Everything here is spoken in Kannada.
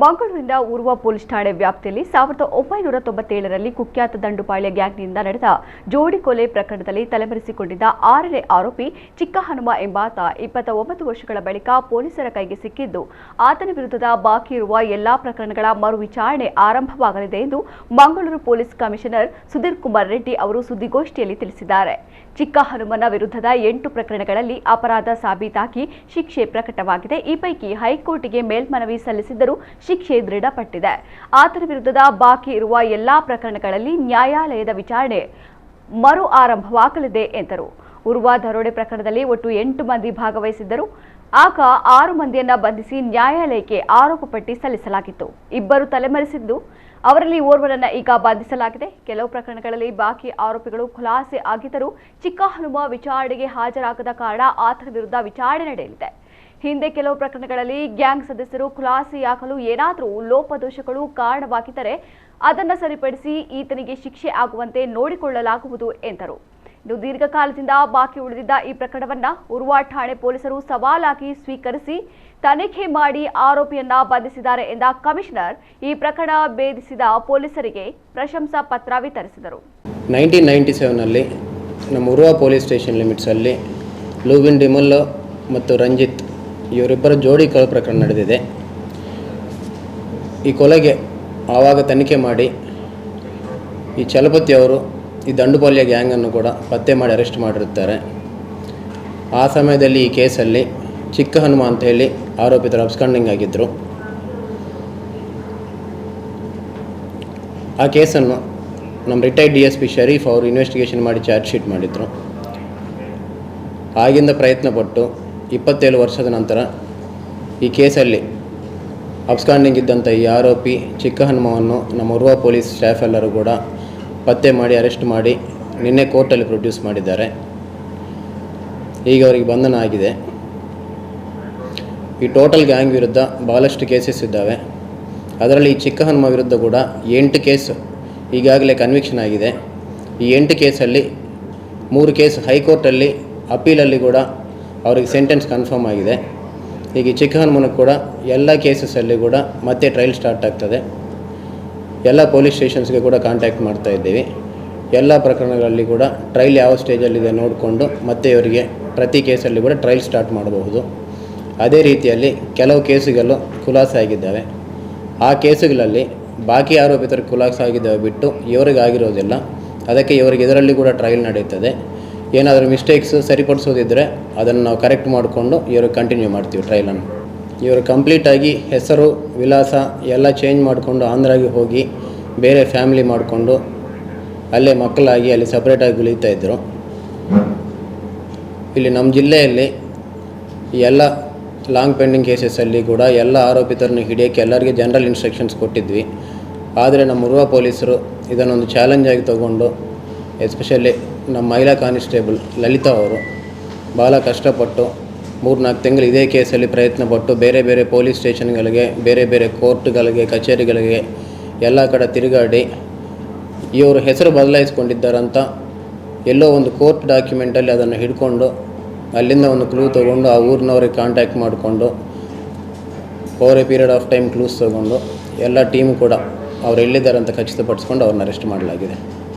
ಮಂಗಳೂರಿನ ಉರ್ವ ಪೊಲೀಸ್ ಠಾಣೆ ವ್ಯಾಪ್ತಿಯಲ್ಲಿ ಸಾವಿರದ ಒಂಬೈನೂರ ತೊಂಬತ್ತೇಳರಲ್ಲಿ ಕುಖ್ಯಾತ ದಂಡುಪಾಳ್ಯ ಗ್ಯಾಂಗ್ನಿಂದ ನಡೆದ ಜೋಡಿ ಕೊಲೆ ಪ್ರಕರಣದಲ್ಲಿ ತಲೆಮರೆಸಿಕೊಂಡಿದ್ದ ಆರನೇ ಆರೋಪಿ ಚಿಕ್ಕ ಹನುಮ ಎಂಬಾತ ಇಪ್ಪತ್ತ ಒಂಬತ್ತು ವರ್ಷಗಳ ಬಳಿಕ ಪೊಲೀಸರ ಕೈಗೆ ಸಿಕ್ಕಿದ್ದು, ಆತನ ವಿರುದ್ಧದ ಬಾಕಿ ಇರುವ ಎಲ್ಲಾ ಪ್ರಕರಣಗಳ ಮರು ವಿಚಾರಣೆ ಆರಂಭವಾಗಲಿದೆ ಎಂದು ಮಂಗಳೂರು ಪೊಲೀಸ್ ಕಮಿಷನರ್ ಸುಧೀರ್ ಕುಮಾರ್ ರೆಡ್ಡಿ ಅವರು ಸುದ್ದಿಗೋಷ್ಠಿಯಲ್ಲಿ ತಿಳಿಸಿದ್ದಾರೆ. ಚಿಕ್ಕ ಹನುಮನ ವಿರುದ್ಧದ ಎಂಟು ಪ್ರಕರಣಗಳಲ್ಲಿ ಅಪರಾಧ ಸಾಬೀತಾಗಿ ಶಿಕ್ಷೆ ಪ್ರಕಟವಾಗಿದೆ. ಈ ಪೈಕಿ ಹೈಕೋರ್ಟ್ಗೆ ಮೇಲ್ಮನವಿ ಸಲ್ಲಿಸಿದ್ದರೂ ಶಿಕ್ಷೆ ದೃಢಪಟ್ಟಿದೆ. ಆತನ ವಿರುದ್ಧದ ಬಾಕಿ ಇರುವ ಎಲ್ಲಾ ಪ್ರಕರಣಗಳಲ್ಲಿ ನ್ಯಾಯಾಲಯದ ವಿಚಾರಣೆ ಮರು ಆರಂಭವಾಗಲಿದೆ ಎಂದರು. ಉರ್ವ ದರೋಡೆ ಪ್ರಕರಣದಲ್ಲಿ ಒಟ್ಟು ಎಂಟು ಮಂದಿ ಭಾಗವಹಿಸಿದ್ದರು. ಆಗ ಆರು ಮಂದಿಯನ್ನ ಬಂಧಿಸಿ ನ್ಯಾಯಾಲಯಕ್ಕೆ ಆರೋಪ ಪಟ್ಟಿ ಸಲ್ಲಿಸಲಾಗಿತ್ತು. ಇಬ್ಬರು ತಲೆಮರೆಸಿದ್ದು, ಅವರಲ್ಲಿ ಓರ್ವರನ್ನ ಈಗ ಬಂಧಿಸಲಾಗಿದೆ. ಕೆಲವು ಪ್ರಕರಣಗಳಲ್ಲಿ ಬಾಕಿ ಆರೋಪಿಗಳು ಖುಲಾಸೆ ಆಗಿದ್ದರೂ ಚಿಕ್ಕ ಹನುಮ ವಿಚಾರಣೆಗೆ ಹಾಜರಾಗದ ಕಾರಣ ಆತನ ವಿರುದ್ಧ ವಿಚಾರಣೆ ನಡೆಯಲಿದೆ. ಹಿಂದೆ ಕೆಲವು ಪ್ರಕರಣಗಳಲ್ಲಿ ಗ್ಯಾಂಗ್ ಸದಸ್ಯರು ಖುಲಾಸೆಯಾಗಲು ಏನಾದರೂ ಲೋಪದೋಷಗಳು ಕಾರಣವಾಗಿದ್ದರೆ ಅದನ್ನು ಸರಿಪಡಿಸಿ ಈತನಿಗೆ ಶಿಕ್ಷೆ ಆಗುವಂತೆ ನೋಡಿಕೊಳ್ಳಲಾಗುವುದು ಎಂದರು. ಇದು ದೀರ್ಘಕಾಲದಿಂದ ಬಾಕಿ ಉಳಿದಿದ್ದ ಈ ಪ್ರಕರಣವನ್ನ ಉರ್ವಾ ಠಾಣೆ ಪೊಲೀಸರು ಸವಾಲಾಗಿ ಸ್ವೀಕರಿಸಿ ತನಿಖೆ ಮಾಡಿ ಆರೋಪಿಯನ್ನ ಬಂಧಿಸಿದ್ದಾರೆ ಎಂದ ಕಮಿಷನರ್ ಈ ಪ್ರಕರಣ ಭೇದಿಸಿದ ಪೊಲೀಸರಿಗೆ ಪ್ರಶಂಸಾ ಪತ್ರ ವಿತರಿಸಿದರು. ನೈನ್ಟೀನ್ ನೈಂಟಿ ಸೆವೆನಲ್ಲಿ ನಮ್ಮ ಉರ್ವಾ ಪೊಲೀಸ್ ಸ್ಟೇಷನ್ ಲಿಮಿಟ್ಸಲ್ಲಿ ಲೂಬಿನ್ ಡಿಮುಲ್ಲೋ ಮತ್ತು ರಂಜಿತ್ ಇವರಿಬ್ಬರ ಜೋಡಿ ಕೊಲೆ ಪ್ರಕರಣ ನಡೆದಿದೆ. ಈ ಕೊಲೆಗೆ ಆವಾಗ ತನಿಖೆ ಮಾಡಿ ಈ ಚಲಪತಿ ಅವರು ಈ ದಂಡುಪಾಲ್ಯ ಗ್ಯಾಂಗನ್ನು ಕೂಡ ಪತ್ತೆ ಮಾಡಿ ಅರೆಸ್ಟ್ ಮಾಡಿರುತ್ತಾರೆ. ಆ ಸಮಯದಲ್ಲಿ ಈ ಕೇಸಲ್ಲಿ ಚಿಕ್ಕ ಹನುಮ ಅಂತ ಹೇಳಿ ಆರೋಪಿತರು ಅಬ್ಸ್ಕಂಡಿಂಗ್ ಆಗಿದ್ದರು ಆ ಕೇಸನ್ನು ನಮ್ಮ retired D S P Sharif ಅವರು ಇನ್ವೆಸ್ಟಿಗೇಷನ್ ಮಾಡಿ ಚಾರ್ಜ್ ಶೀಟ್ ಮಾಡಿದ್ರು. ಆಗಿಂದ ಪ್ರಯತ್ನ ಪಟ್ಟು ಇಪ್ಪತ್ತೇಳು ವರ್ಷದ ನಂತರ ಈ ಕೇಸಲ್ಲಿ ಅಬ್ಸ್ಕಾಂಡಿಂಗ್ ಇದ್ದಂಥ ಈ ಆರೋಪಿ ಚಿಕ್ಕ ಹನುಮವನ್ನು ನಮ್ಮ ಉರ್ವ ಪೊಲೀಸ್ ಸ್ಟಾಫ್ ಎಲ್ಲರೂ ಕೂಡ ಪತ್ತೆ ಮಾಡಿ, ಅರೆಸ್ಟ್ ಮಾಡಿ ನಿನ್ನೆ ಕೋರ್ಟಲ್ಲಿ ಪ್ರೊಡ್ಯೂಸ್ ಮಾಡಿದ್ದಾರೆ. ಈಗ ಅವರಿಗೆ ಬಂಧನ ಆಗಿದೆ. ಈ ಟೋಟಲ್ ಗ್ಯಾಂಗ್ ವಿರುದ್ಧ ಭಾಳಷ್ಟು ಕೇಸಸ್ ಇದ್ದಾವೆ. ಅದರಲ್ಲಿ ಈ ಚಿಕ್ಕ ಹನುಮ ವಿರುದ್ಧ ಕೂಡ ಎಂಟು ಕೇಸ್ ಈಗಾಗಲೇ ಕನ್ವಿಕ್ಷನ್ ಆಗಿದೆ. ಈ ಎಂಟು ಕೇಸಲ್ಲಿ ಮೂರು ಕೇಸ್ ಹೈಕೋರ್ಟಲ್ಲಿ, ಅಪೀಲಲ್ಲಿ ಕೂಡ ಅವರಿಗೆ ಸೆಂಟೆನ್ಸ್ ಕನ್ಫರ್ಮ್ ಆಗಿದೆ. ಈಗ ಈ ಚಿಕ್ಕ ಹನುಮನಿಗೆ ಕೂಡ ಎಲ್ಲ ಕೇಸಸಲ್ಲಿ ಕೂಡ ಮತ್ತೆ ಟ್ರಯಲ್ ಸ್ಟಾರ್ಟ್ ಆಗ್ತದೆ. ಎಲ್ಲ ಪೊಲೀಸ್ ಸ್ಟೇಷನ್ಸ್ಗೆ ಕೂಡ ಕಾಂಟ್ಯಾಕ್ಟ್ ಮಾಡ್ತಾ ಇದ್ದೀವಿ. ಎಲ್ಲ ಪ್ರಕರಣಗಳಲ್ಲಿ ಕೂಡ ಟ್ರಯಲ್ ಯಾವ ಸ್ಟೇಜಲ್ಲಿದೆ ನೋಡಿಕೊಂಡು ಮತ್ತೆ ಇವರಿಗೆ ಪ್ರತಿ ಕೇಸಲ್ಲಿ ಕೂಡ ಟ್ರಯಲ್ ಸ್ಟಾರ್ಟ್ ಮಾಡಬಹುದು. ಅದೇ ರೀತಿಯಲ್ಲಿ ಕೆಲವು ಕೇಸುಗಳು ಖುಲಾಸೆ ಆಗಿದ್ದಾವೆ. ಆ ಕೇಸುಗಳಲ್ಲಿ ಬಾಕಿ ಆರೋಪಿತರು ಖುಲಾಸೆ ಆಗಿದ್ದಾವೆ ಬಿಟ್ಟು ಇವರಿಗೆ ಆಗಿರೋದಿಲ್ಲ ಅದಕ್ಕೆ ಇವರಿಗೆ ಇದರಲ್ಲಿ ಕೂಡ ಟ್ರಯಲ್ ನಡೆಯುತ್ತದೆ. ಏನಾದರೂ ಮಿಸ್ಟೇಕ್ಸ್ ಸರಿಪಡಿಸೋದಿದ್ದರೆ ಅದನ್ನು ನಾವು ಕರೆಕ್ಟ್ ಮಾಡಿಕೊಂಡು ಇವರು ಕಂಟಿನ್ಯೂ ಮಾಡ್ತೀವಿ ಟ್ರೈಲನ್ನು ಇವರು ಕಂಪ್ಲೀಟಾಗಿ ಹೆಸರು, ವಿಳಾಸ ಎಲ್ಲ ಚೇಂಜ್ ಮಾಡಿಕೊಂಡು ಆಂಧ್ರಾಗೆ ಹೋಗಿ ಬೇರೆ ಫ್ಯಾಮಿಲಿ ಮಾಡಿಕೊಂಡು ಅಲ್ಲೇ ಮಕ್ಕಳಾಗಿ ಅಲ್ಲಿ ಸಪ್ರೇಟಾಗಿ ಉಳಿತಾ ಇದ್ದರು. ಇಲ್ಲಿ ನಮ್ಮ ಜಿಲ್ಲೆಯಲ್ಲಿ ಎಲ್ಲ ಲಾಂಗ್ ಪೆಂಡಿಂಗ್ ಕೇಸಸಲ್ಲಿ ಕೂಡ ಎಲ್ಲ ಆರೋಪಿತರನ್ನು ಹಿಡಿಯೋಕ್ಕೆ ಎಲ್ಲರಿಗೆ ಜನರಲ್ ಇನ್ಸ್ಟ್ರಕ್ಷನ್ಸ್ ಕೊಟ್ಟಿದ್ವಿ. ಆದರೆ ನಮ್ಮ ಉರ್ವ ಪೊಲೀಸರು ಇದನ್ನೊಂದು ಚಾಲೆಂಜಾಗಿ ತಗೊಂಡು ಎಸ್ಪೆಷಲಿ ನಮ್ಮ ಮಹಿಳಾ ಕಾನ್ಸ್ಟೇಬಲ್ ಲಲಿತಾ ಅವರು ಭಾಳ ಕಷ್ಟಪಟ್ಟು ಮೂರ್ನಾಲ್ಕು ತಿಂಗಳು ಇದೇ ಕೇಸಲ್ಲಿ ಪ್ರಯತ್ನ ಪಟ್ಟು ಬೇರೆ ಬೇರೆ ಪೊಲೀಸ್ ಸ್ಟೇಷನ್ಗಳಿಗೆ, ಬೇರೆ ಬೇರೆ ಕೋರ್ಟ್ಗಳಿಗೆ, ಕಚೇರಿಗಳಿಗೆ ಎಲ್ಲ ಕಡೆ ತಿರುಗಾಡಿ ಇವರು ಹೆಸರು ಬದಲಾಯಿಸ್ಕೊಂಡಿದ್ದಾರಂತ ಎಲ್ಲೋ ಒಂದು ಕೋರ್ಟ್ ಡಾಕ್ಯುಮೆಂಟಲ್ಲಿ ಅದನ್ನು ಹಿಡ್ಕೊಂಡು ಅಲ್ಲಿಂದ ಒಂದು ಕ್ಲೂ ತೊಗೊಂಡು ಆ ಊರಿನವ್ರಿಗೆ ಕಾಂಟ್ಯಾಕ್ಟ್ ಮಾಡಿಕೊಂಡು over a period of time clues ತೊಗೊಂಡು ಎಲ್ಲ ಟೀಮ್ ಕೂಡ ಅವ್ರು ಎಲ್ಲಿದ್ದಾರೆ ಅಂತ ಖಚಿತಪಡಿಸ್ಕೊಂಡು ಅವ್ರನ್ನ ಅರೆಸ್ಟ್ ಮಾಡಲಾಗಿದೆ.